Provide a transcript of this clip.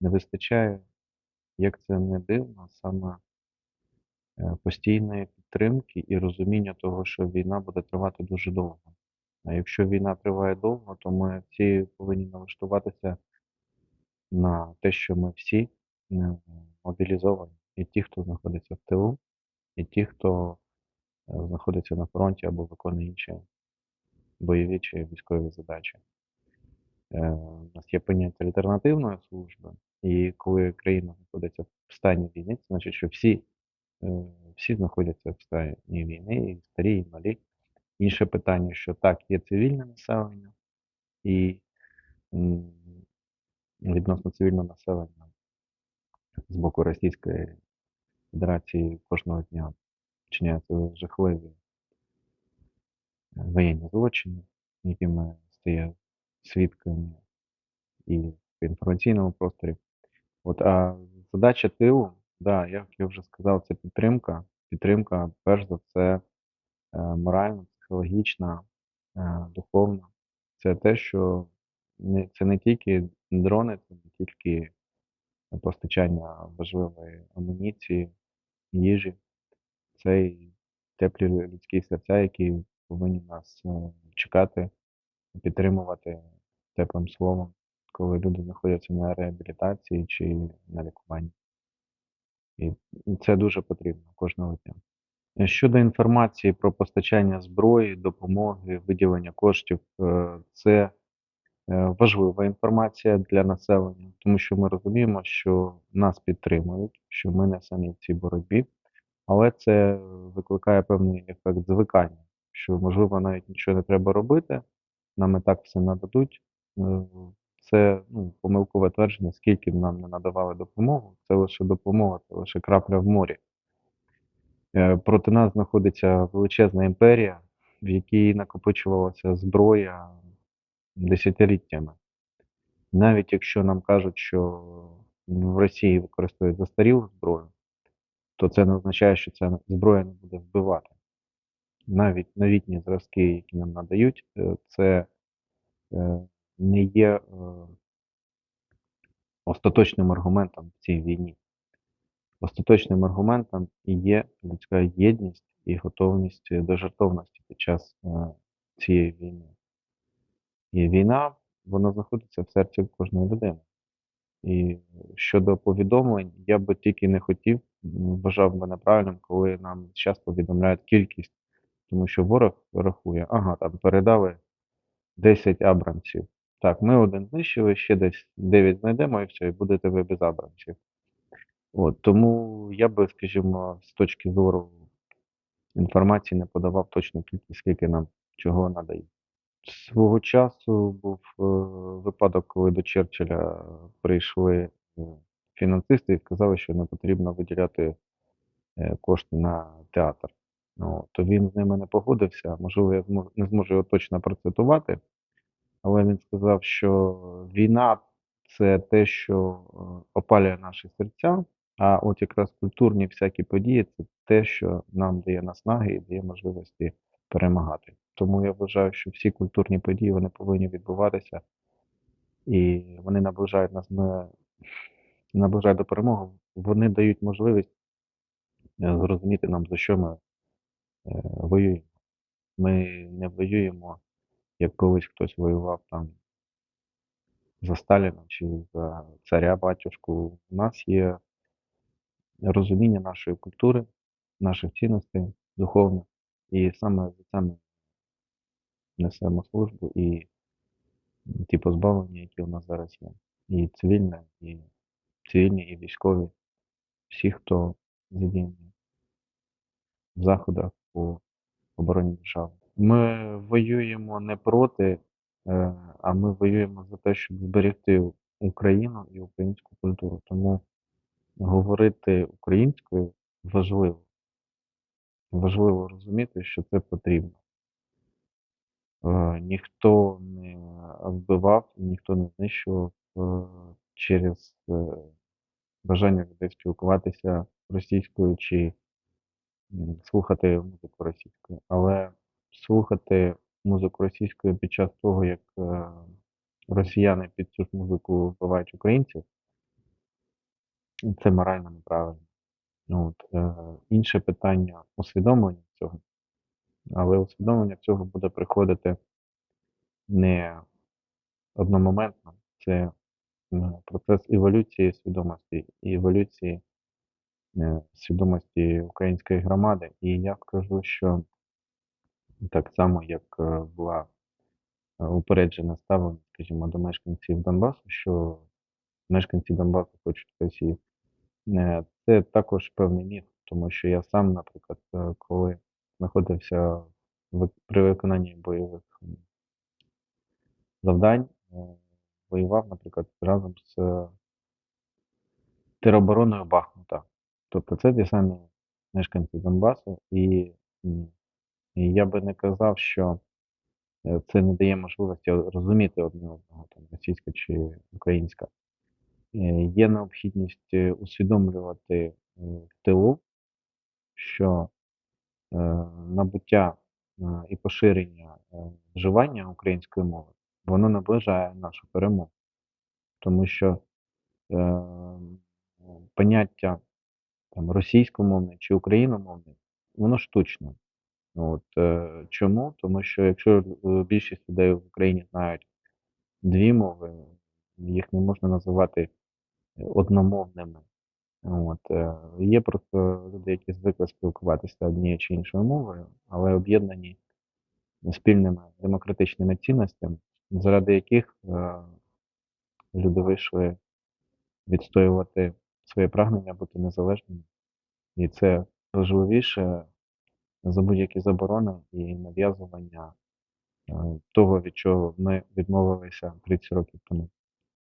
не вистачає, як це не дивно, саме е, постійної підтримки і розуміння того, що війна буде тривати дуже довго. А якщо війна триває довго, то ми всі повинні налаштуватися на те, що ми всі е, мобілізовані. І ті, хто знаходиться в тилу, і ті, хто е, знаходиться на фронті або виконує інші бойові чи військові задачі. У нас є поняття альтернативної служби, і коли країна знаходиться в стані війни, це значить, що всі, е, всі знаходяться в стані війни, і старі, і малі. Інше питання, що так, є цивільне населення, і відносно цивільного населення з боку Російської Федерації кожного дня вчиняються жахливі е, воєнні злочини, які ми стає свідками і в інформаційному просторі. От, а задача тилу, да, як я вже сказав, це підтримка. Підтримка, перш за все, е, моральна, психологічна, е, духовна. Це те, що не, це не тільки дрони, це не тільки постачання важливої амуніції, їжі, це і теплі людські серця, які повинні нас е, чекати, підтримувати теплим словом, коли люди знаходяться на реабілітації чи на лікуванні. І це дуже потрібно кожного дня. Е, Щодо інформації про постачання зброї, допомоги, виділення коштів, е, це е, важлива інформація для населення, тому що ми розуміємо, що нас підтримують, що ми не самі в цій боротьбі, але це викликає певний ефект звикання, що можливо навіть нічого не треба робити, нам і так все нададуть. Це ну, помилкове твердження, скільки нам не надавали допомогу, це лише допомога, це лише крапля в морі. Е, Проти нас знаходиться величезна імперія, в якій накопичувалася зброя десятиліттями. Навіть якщо нам кажуть, що в Росії використовують застарілу зброю, то це не означає, що ця зброя не буде вбивати. Навіть новітні зразки, які нам надають, е, це е, не є е, остаточним аргументом в цій війні. Остаточним аргументом є людська єдність і готовність до жертовності під час е, цієї війни. І війна, вона знаходиться в серці кожної людини. І щодо повідомлень, я би тільки не хотів, вважав би неправильним, коли нам зараз повідомляють кількість, тому що ворог рахує, ага, там передали 10 абрамсів. Так, ми один знищили, ще десь 9 знайдемо і все, і будете ви без абрамсів. От, тому я би, скажімо, з точки зору інформації не подавав точну кількість, скільки нам чого надають. Свого часу був е, випадок, коли до Черчилля прийшли е, фінансисти і сказали, що не потрібно виділяти е, кошти на театр. Ну, то він з ними не погодився. Можливо, я не зможу його точно процитувати, але він сказав, що війна це те, що е, опалює наші серця, а от якраз культурні всякі події це те, що нам дає наснаги і дає можливості перемагати. Тому я вважаю, що всі культурні події вони повинні відбуватися, і вони наближають нас на наближають до перемоги. Вони дають можливість е, зрозуміти нам, за що ми е, воюємо. Ми не воюємо, як колись хтось воював там за Сталіна чи за царя батюшку. У нас є розуміння нашої культури, наших цінностей духовних, і саме за це ми несемо службу і ті позбавлення, які у нас зараз є. І цивільне, і цивільні, і військові, всі, хто задіяні в заходах по обороні держави. Ми воюємо не проти, е, а ми воюємо за те, щоб зберегти Україну і українську культуру. Тому говорити українською важливо. Важливо розуміти, що це потрібно. Е, Ніхто не вбивав, ніхто не знищував е, через бажання людей спілкуватися російською чи слухати музику російською. Але слухати музику російською під час того, як е, росіяни під цю ж музику вбивають українців, це морально неправильно. Ну от, е, інше питання усвідомлення цього. Але усвідомлення цього буде приходити не одномоментно. Це, процес еволюції свідомості і еволюції, е, свідомості української громади. І я скажу, що так само, як, е, була, е, упереджене ставлення, скажімо, до мешканців Донбасу, що мешканці Донбасу хочуть Росію. Е, це також певний міф, тому що я сам, наприклад, коли знаходився при виконанні бойових, завдань, воював, наприклад, разом з теробороною Бахмута. Тобто це ті самі мешканці Донбасу. І, і я би не казав, що, е, це не дає можливості розуміти одне одного, там, російська чи українська. Е, є необхідність, е, усвідомлювати, в тилу, що, набуття, і поширення, вживання української мови, воно наближає нашу перемогу. Тому що, е, поняття там російськомовний чи україномовний, воно штучне. От, е, чому? Тому що якщо, е, більшість людей в Україні знають 2 мови, їх не можна називати одномовними. От, е, є просто люди, які звикли спілкуватися однією чи іншою мовою, але об'єднані спільними демократичними цінностями, заради яких, люди вийшли відстоювати своє прагнення бути незалежними. І це важливіше за будь-які заборони і нав'язування, е, того, від чого ми відмовилися 30 років тому.